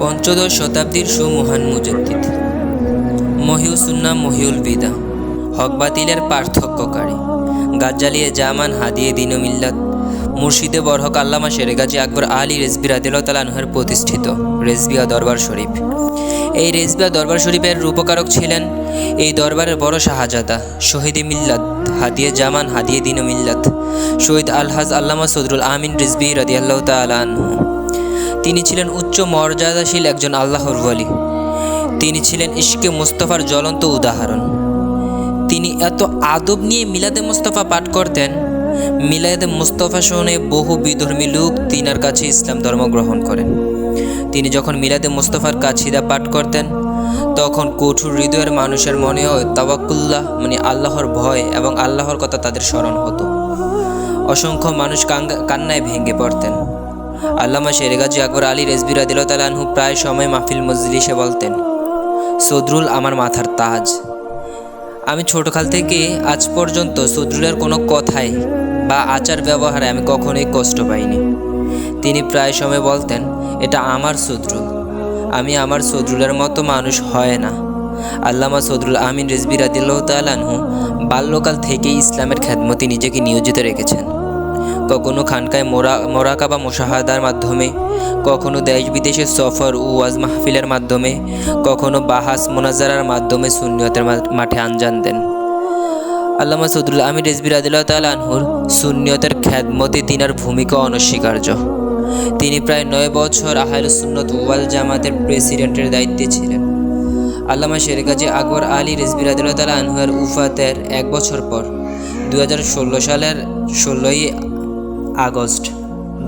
পঞ্চদশ শতাব্দীর সুমহান মুজাদ্দিদ মহিউসুন্না মহিউল বিদা হক বাতিলের পার্থক্যকারী। গাজ্জালিয়ে জামান হাদিয়ে দিন মিল্লাত, মুর্শিদে বরহক আল্লামা শেরেগাজী আকবর আলী রেজবি রাদিল্লাহর প্রতিষ্ঠিত রেজবিয়া দরবার শরীফ। এই রেজবিয়া দরবার শরীফের রূপকারক ছিলেন এই দরবারের বড় শাহজাদা শহীদ মিল্লাত, হাদিয়ে জামান হাদিয়ে দিন মিল্লাত, শহীদ আলহাজ আল্লামা সদরুল আমিন রিজবি রাদিয়াল্লাহ তালানহু তিনি ছিলেন উচ্চ মর্যাদাশীল একজন আল্লাহর বলি তিনি ছিলেন ইশকে মুস্তফার জ্বলন্ত উদাহরণ। তিনি এত আদব নিয়ে মিলাদে মুস্তফা পাঠ করতেন, মিলাদে মুস্তফা শুনে বহু বিধর্মী লোক তিনার কাছে ইসলাম ধর্ম গ্রহণ করেন। তিনি যখন মিলাদে মুস্তফার কাছিদা পাঠ করতেন, তখন কঠোর হৃদয়ের মানুষের মনেও তাওয়াক্কুল্লাহ মানে আল্লাহর ভয় এবং আল্লাহর কথা তাদের স্মরণ হতো। অসংখ্য মানুষ কান্নায় ভেঙে পড়তেন। আল্লামা শেরেগাজী আকবর আলী রেজবি রাদিলতালানহু প্রায় সময় মাহফিল মজলিসে বলতেন, সদরুল আমার মাথার তাজ। আমি ছোটকাল থেকে আজ পর্যন্ত সদরুলের কোনো কথাই বা আচার ব্যবহারে আমি কখনোই কষ্ট পাইনি। তিনি প্রায় সময় বলতেন, এটা আমার সদরুল। আমি আমার সদরুলের মতো মানুষ হয় না। আল্লামা সদরুল আমিন রেজবি রাদিল্লাহ তালানহু বাল্যকাল থেকেই ইসলামের খ্যাতমতি নিজেকে নিয়োজিত রেখেছেন। কখনো খানকায় মোরা, মোরাকা বা মোশাহাদার মাধ্যমে, কখনো দেশ বিদেশে সফর ও ওয়াজ মাহফিলের মাধ্যমে, কখনো বাহাস মোনাজারার মাধ্যমে সুন্নিয়তের মাঠে আঞ্জান দেন। আল্লামা সদরুল আমির রেজবির আদিল্লাহ তালানহুর সুন্নিয়তের খ্যাতমতে তিনার ভূমিকা অনস্বীকার্য। তিনি প্রায় নয় বছর আহাল সুন্নত ওয়াল জামাতের প্রেসিডেন্টের দায়িত্বে ছিলেন। আল্লামা শেরগাজী আকবর আলী রেজবির আদিল্লাহ তালা আনহুয়ার উফাতের এক বছর পর দু হাজার ষোলো সালের ষোলোই আগস্ট।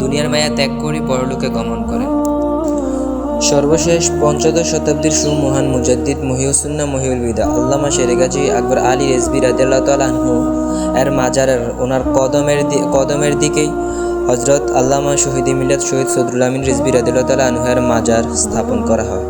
দুনিয়ার মায়া ত্যাগ করে পরলোকে গমন করেন সর্বশেষ পঞ্চদশ শতাব্দীর সুমহান মুজাদ্দিদ মহিউসুন্না মহিউল বিদা আল্লামা শেরেগাজী আকবর আলী রেজবি রাদিল্লাহ তালাহু এর মাজারের ওনার কদমের কদমের দিকেই হজরত আল্লামা শহীদ মিলাদ শহীদ সদরুল আমিন রেজবি রাদিল্লাহ তালা আনহু এর মাজার স্থাপন করা হয়।